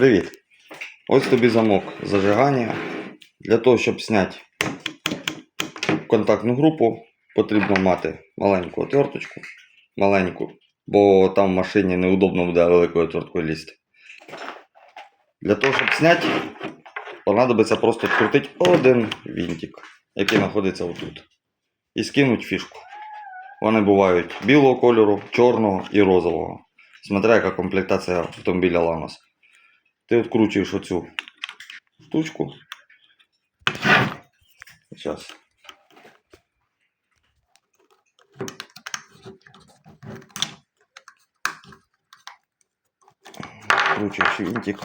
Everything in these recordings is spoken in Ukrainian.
Привіт! Ось тобі замок зажигання. Для того, щоб зняти контактну групу, потрібно мати маленьку отверточку. Маленьку, бо там в машині неудобно буде великою отверткою лізти. Для того, щоб зняти, понадобиться просто відкрутити один вінтик, який знаходиться отут. І скинути фішку. Вони бувають білого кольору, чорного і розового. Смотря яка комплектація автомобіля Lanos. Ти відкручуєш оцю штучку. Зараз. Вкручуєш винтик.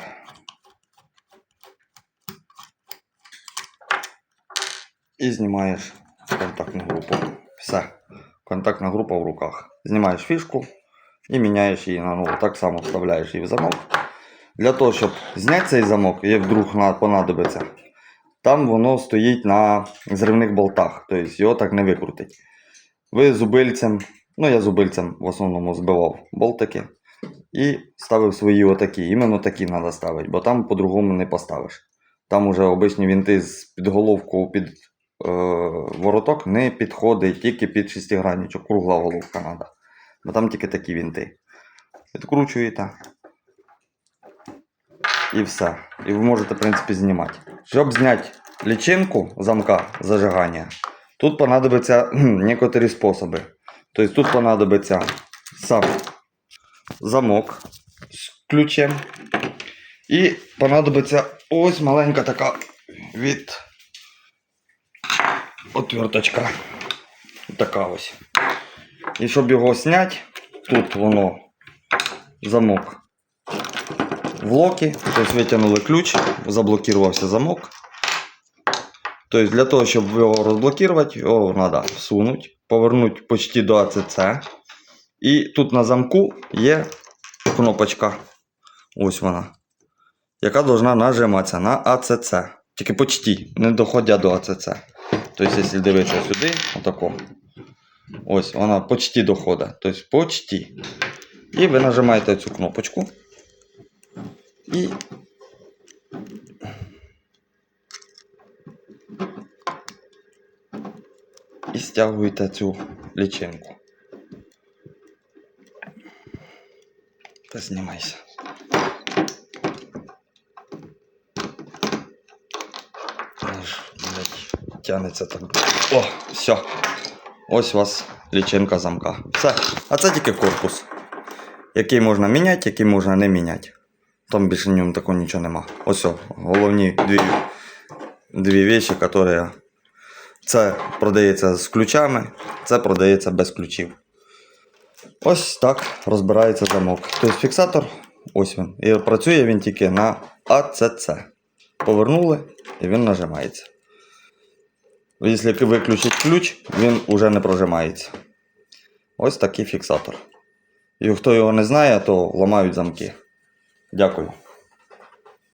І знімаєш контактну групу. Все. Контактна група в руках. Знімаєш фішку і міняєш її на нову. Так само вставляєш її в замок. Для того, щоб зняти цей замок, як вдруг понадобиться, там воно стоїть на зривних болтах, тобто його так не викрутить. Ви зубильцем, ну я зубильцем в основному збивав болтики і ставив свої отакі. Іменно такі треба ставити, бо там по-другому не поставиш. Там уже обичні вінти з підголовку під е, вороток не підходить тільки під шестигранничок, кругла головка треба. Бо там тільки такі вінти. Відкручуєте. І все. І ви можете, в принципі, знімати. Щоб зняти лічинку замка зажигання, тут понадобиться некоторі способи. Тобто тут понадобиться сам замок з ключем. І понадобиться ось маленька така від отверточка. Така ось. І щоб його зняти, тут воно замок в локі, тобто витягнули ключ, заблокувався замок. Тобто для того, щоб його розблокувати, його треба всунути, повернути почти до АЦЦ. І тут на замку є кнопочка. Ось вона. Яка повинна нажиматися на АЦЦ. Тільки почти, не доходя до АЦЦ. Тобто, якщо дивитися сюди, отако. Ось вона почти доходить. Тобто почти. І ви нажимаєте цю кнопочку. І. І стягуєте цю лічинку. Та знімайся. Тянеться так. О, все. Ось у вас лічинка замка. Все. А це тільки корпус. Який можна міняти, який можна не міняти. Там більше ньому такого нічого нема. Ось головні дві, дві речі, які. Це продається з ключами, це продається без ключів. Ось так розбирається замок. Тобто фіксатор, ось він. І працює він тільки на АЦЦ. Повернули і він нажимається. Якщо виключити ключ, він вже не прожимається. Ось такий фіксатор. І хто його не знає, то ламають замки. Дякую.